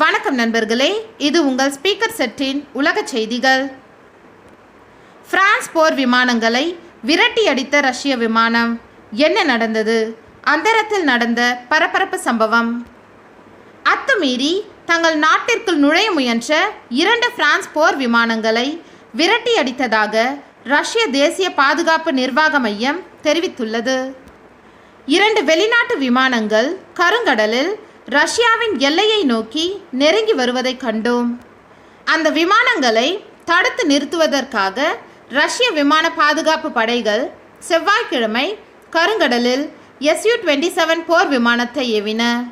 வணக்கம் நண்பர்களே இது உங்கள் ஸ்பீக்கர் செட்டின் உலக செய்திகள். பிரான்ஸ் போர் விமானங்களை விரட்டி அடித்த ரஷ்ய விமானம். என்ன நடந்தது? அந்தரத்தில் நடந்த பரபரப்பு சம்பவம். அத்துமீறி தங்கள் நாட்டிற்குள் நுழைய முயன்ற இரண்டு பிரான்ஸ் போர் விமானங்களை விரட்டி அடித்ததாக ரஷ்ய தேசிய பாதுகாப்பு நிர்வாக மையம் தெரிவித்துள்ளது. இரண்டு வெளிநாட்டு விமானங்கள் கருங்கடலில் ரஷ்யாவின் எல்லையை நோக்கி நெருங்கி வருவதைக் கண்டோம். அந்த விமானங்களை தடுத்து நிறுத்துவதற்காக ரஷ்ய விமான பாதுகாப்பு படைகள் செவ்வாய்க்கிழமை கருங்கடலில் எஸ்யூ டுவெண்ட்டி செவன் போர் விமானத்தை ஏவின.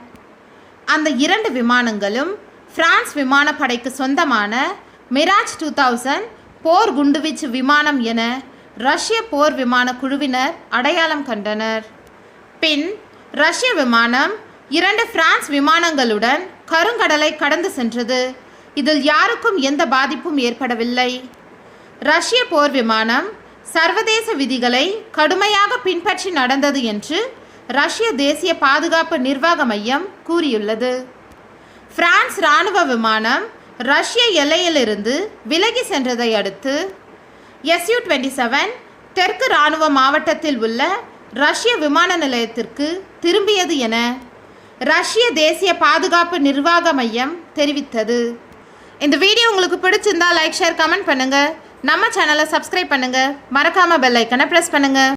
அந்த இரண்டு விமானங்களும் பிரான்ஸ் விமானப்படைக்கு சொந்தமான மிராஜ் டூ தௌசண்ட் போர் குண்டுவீச்சு விமானம் என ரஷ்ய போர் விமான குழுவினர் அடையாளம் கண்டனர். பின் ரஷ்ய விமானம் இரண்டு பிரான்ஸ் விமானங்களுடன் கருங்கடலை கடந்து சென்றது. இதில் யாருக்கும் எந்த பாதிப்பும் ஏற்படவில்லை. ரஷ்ய போர் விமானம் சர்வதேச விதிகளை கடுமையாக பின்பற்றி நடந்தது என்று ரஷ்ய தேசிய பாதுகாப்பு நிர்வாக மையம் கூறியுள்ளது. பிரான்ஸ் இராணுவ விமானம் ரஷ்ய எல்லையிலிருந்து விலகி சென்றதை அடுத்து எஸ்யூ டுவெண்ட்டி செவன் தெற்கு இராணுவ மாவட்டத்தில் உள்ள ரஷ்ய விமான நிலையத்திற்கு திரும்பியது என ரஷ்ய தேசிய பாதுகாப்பு நிர்வாக மையம் தெரிவித்தது. இந்த வீடியோ உங்களுக்கு பிடிச்சிருந்தா லைக் ஷேர் கமெண்ட் பண்ணுங்கள் நம்ம சேனலை சப்ஸ்கிரைப் பண்ணுங்கள் மறக்காமல் பெல் ஐக்கனை ப்ரெஸ் பண்ணுங்கள்